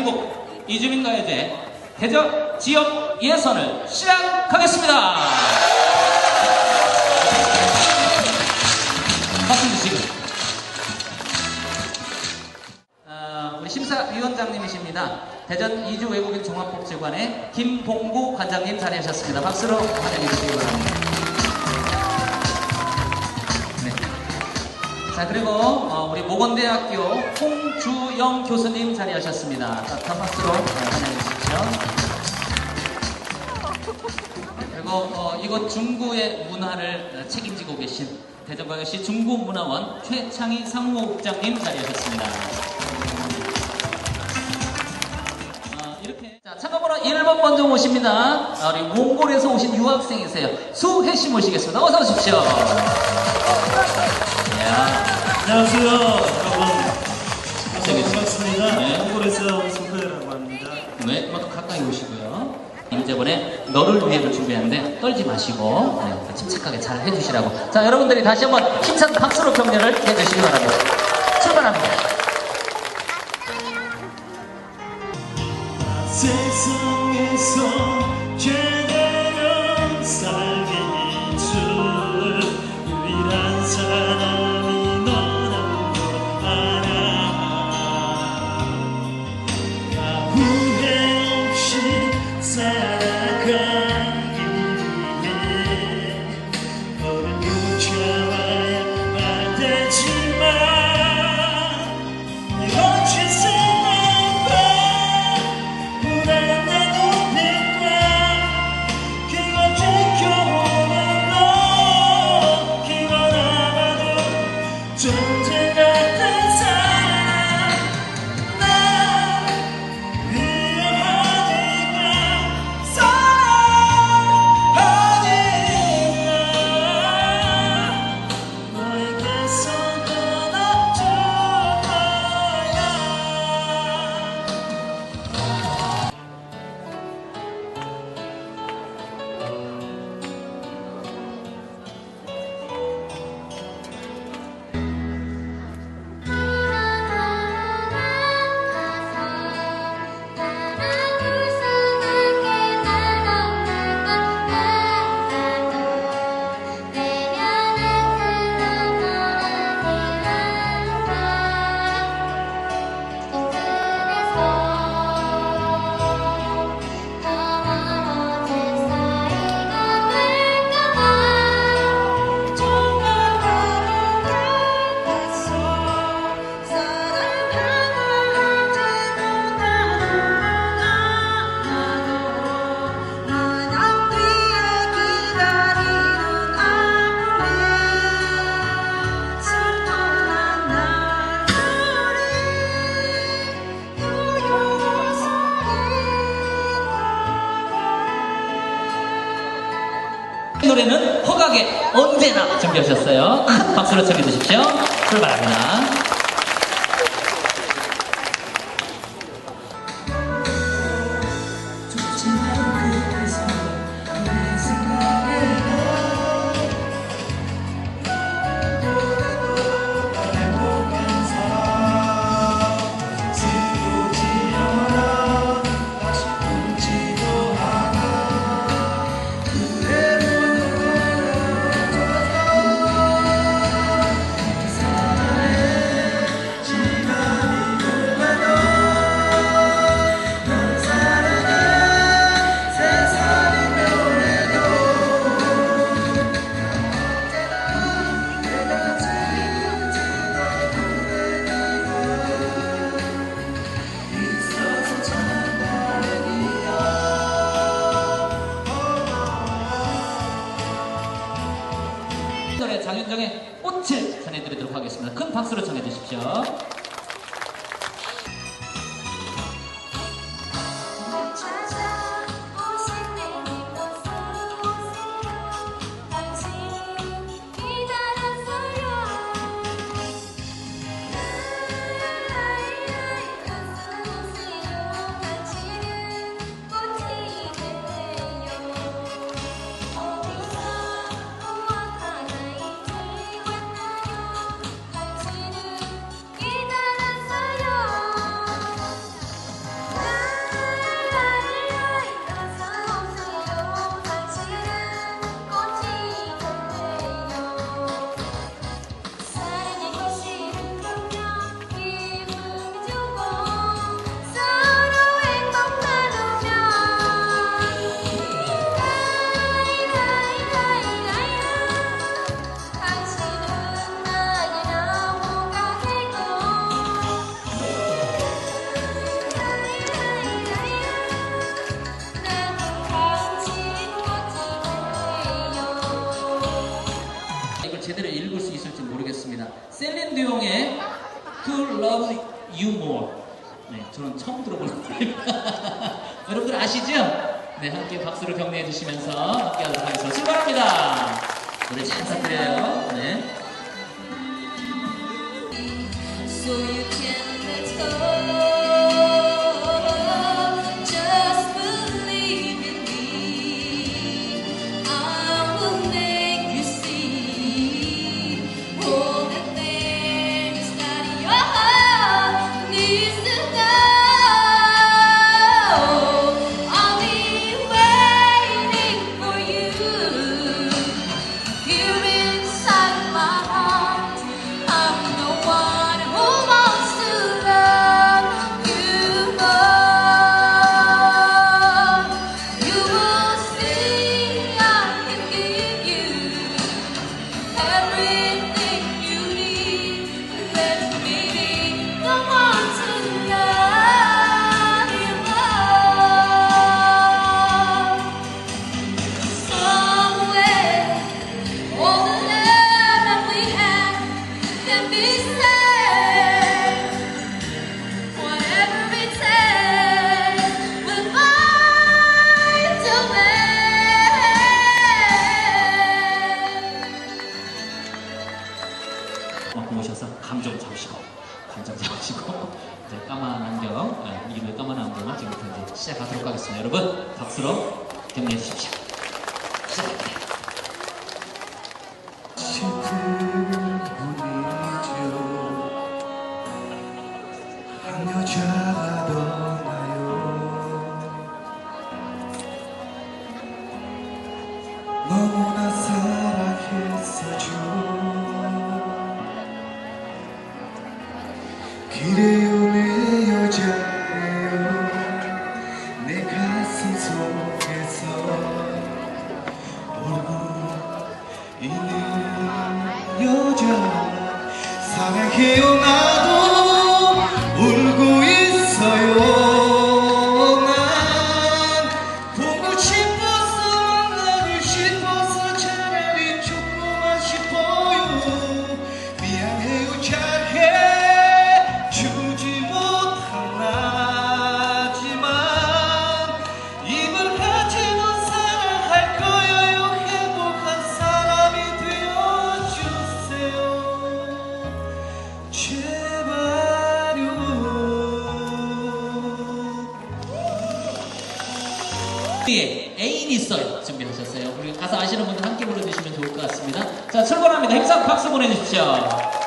대한민국 이주민가요제 대전 지역 예선을 시작하겠습니다. 박수 주시고. 어, 우리 심사위원장님이십니다. 대전 이주 외국인 종합복지관의 김봉구 관장님 자리하셨습니다. 박수로 환영해 주시기 바랍니다. 네. 자 그리고 어, 우리 모건대학교 홍주 영 교수님 자리하셨습니다. 따뜻한 박수로 어, 환영해 주십시오. 그리고 어, 이곳 중구의 문화를 어, 책임지고 계신 대전광역시 중구문화원 최창희 상무국장님 자리하셨습니다. 어, 참가번호 1번 먼저 모십니다. 아, 우리 몽골에서 오신 유학생이세요. 수혜 씨 모시겠습니다. 어서 오십시오. 이야. 안녕하세요, 반갑습니다. 네. 몽골에서 온 소혜라고 합니다. 네, 이만큼 가까이 오시고요. 이제번에 너를 위해를 준비하는데 떨지 마시고 네, 침착하게 잘 해주시라고. 자, 여러분들이 다시 한번 힘찬 박수로 격려를 해주시기 바랍니다. 출발합니다. 세상에서 제대 허각의 언제나 준비하셨어요. 큰 박수로 청해 주십시오. 출발합니다. 네, 함께 박수로 격려해 주시면서 함께 하도록 하겠습니다. 출발합니다. 노래 잘 부탁드려요. 네. 아시는 분들 함께 불러주시면 좋을 것 같습니다. 자, 출발합니다. 행사 박수 보내주십시오.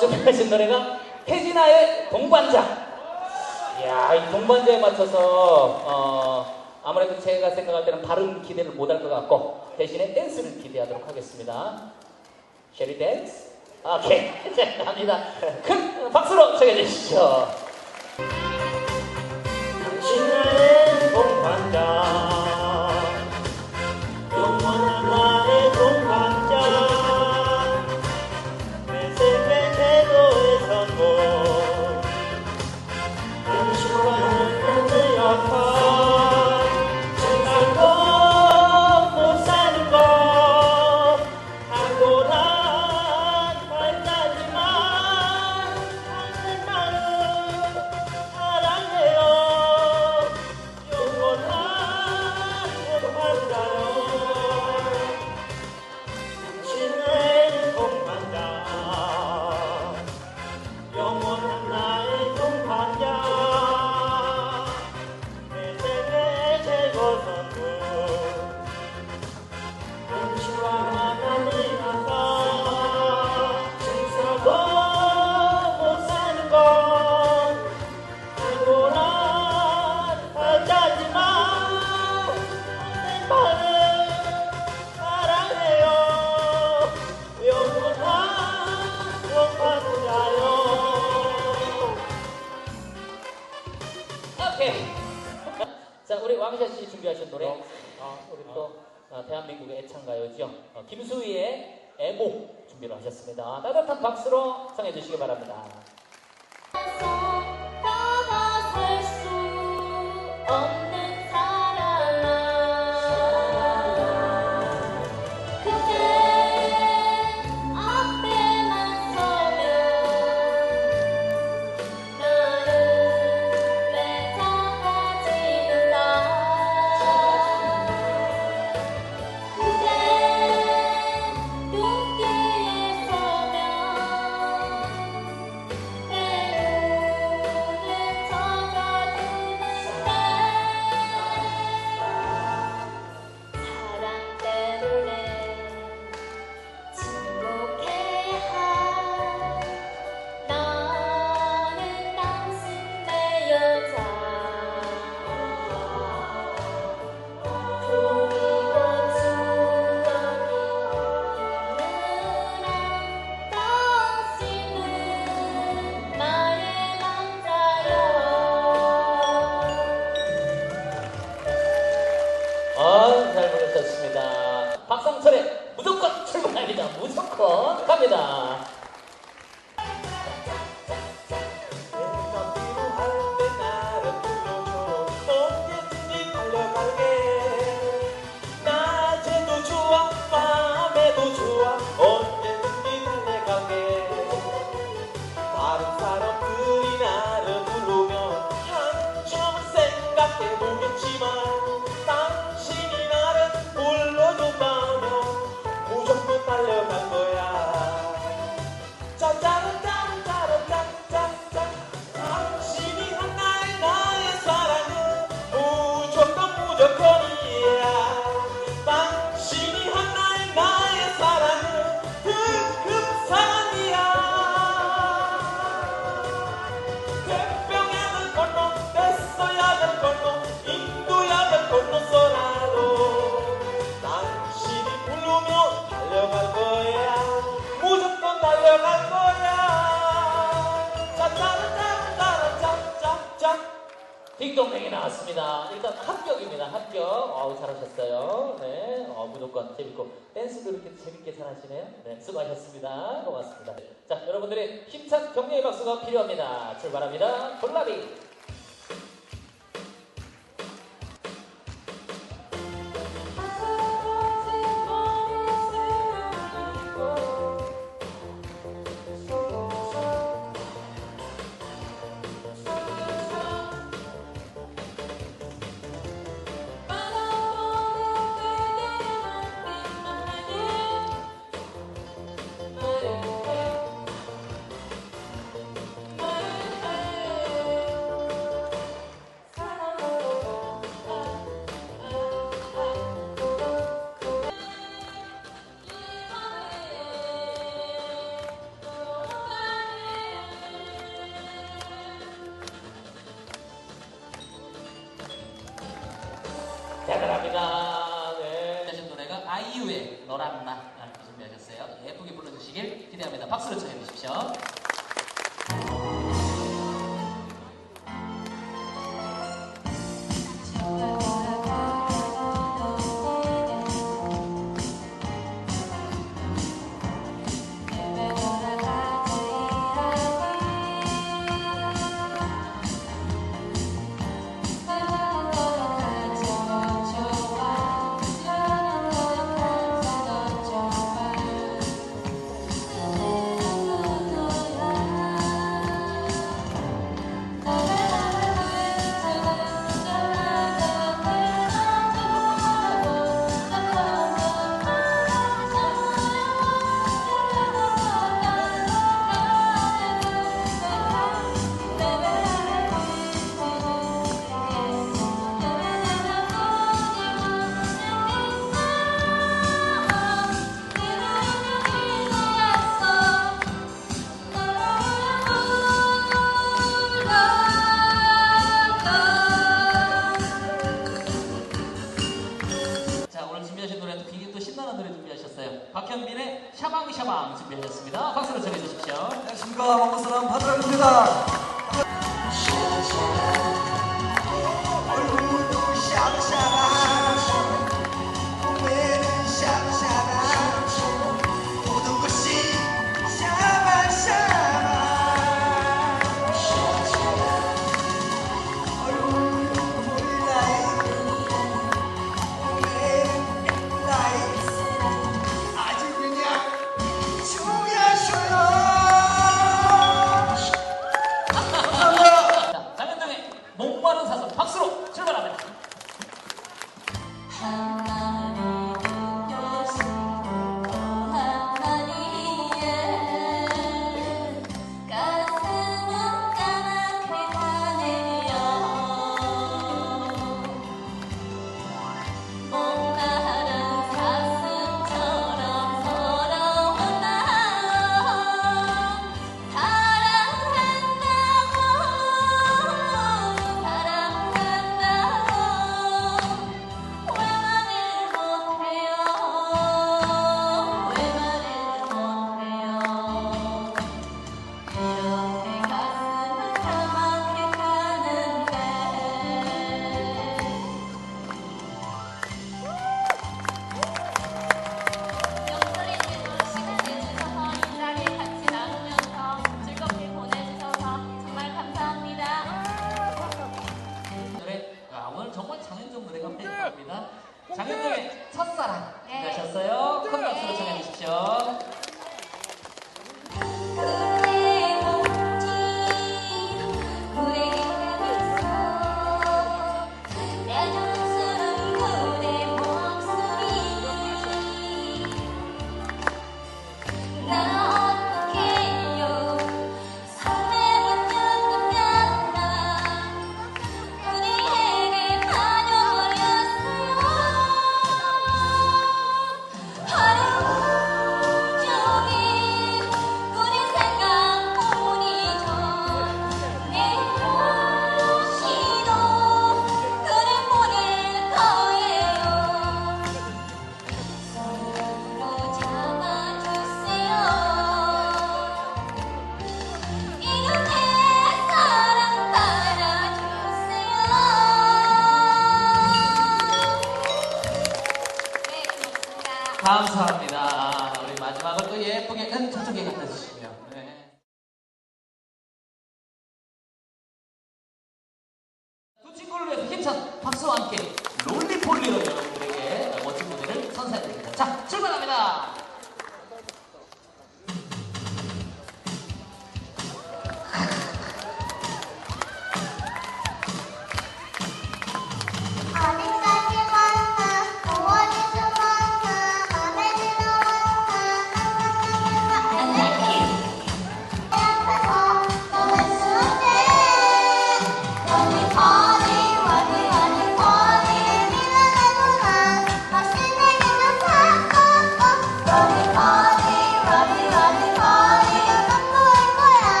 준비하신 노래가 태진아의 동반자. 이야, 이 동반자에 맞춰서, 어, 아무래도 제가 생각할 때는 발음 기대를 못할 것 같고, 대신에 댄스를 기대하도록 하겠습니다. 쉐리 댄스? 오케이. 자, 갑니다. 큰 박수로 청해주시죠. 박수로 청해 주시기 바랍니다. 있고 댄스도 이렇게 재밌게 잘하시네요. 네, 수고하셨습니다. 고맙습니다. 자, 여러분들의 힘찬 격려의 박수가 필요합니다. 출발합니다. 볼라비 장현님의 첫사랑 네. 하셨어요? 큰 박수로 청해 주십시오.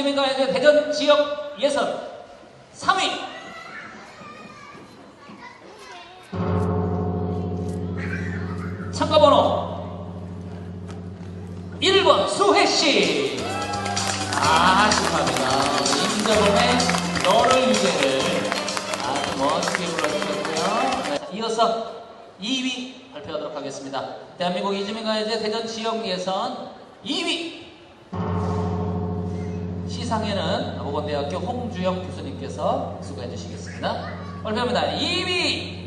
주민등록에 그 대전 지역 예선 3위. 참가번호 1번 수혜씨. 아 축하합니다. 임정원의 너를 위해를 아주 멋지게 불러주셨고요. 네, 이어서 2위 발표하도록 하겠습니다. 대한민국 이주민가요제 대전 지역 예선 2위. 시상에는 남보건대학교 홍주영 교수님께서 수고해 주시겠습니다. 발표합니다. 2위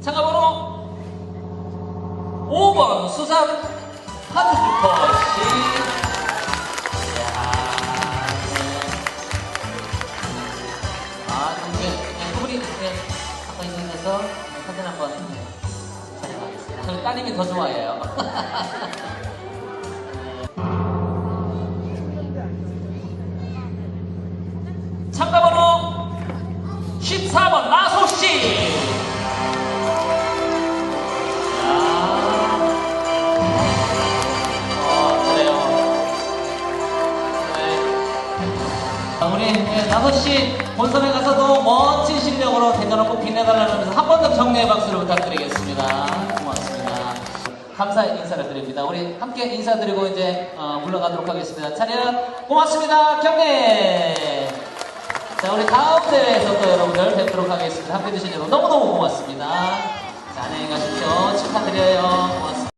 참가번호 5번 수상 파드리퍼 씨. 사진 네. 아, 한번 네, 촬영하겠습니다. 저희 따님이 더 좋아해요. 5시 본선에 가서도 멋진 실력으로 대전을 꼭 빛내달라면서 한 번 더 경례의 박수를 부탁드리겠습니다. 고맙습니다. 감사 인사를 드립니다. 우리 함께 인사드리고 이제 어, 물러가도록 하겠습니다. 차렷 고맙습니다. 경례! 자, 우리 다음 대회에서 또 여러분들 뵙도록 하겠습니다. 함께 해주신 여러분 너무너무 고맙습니다. 자, 안녕히 가십시오. 축하드려요.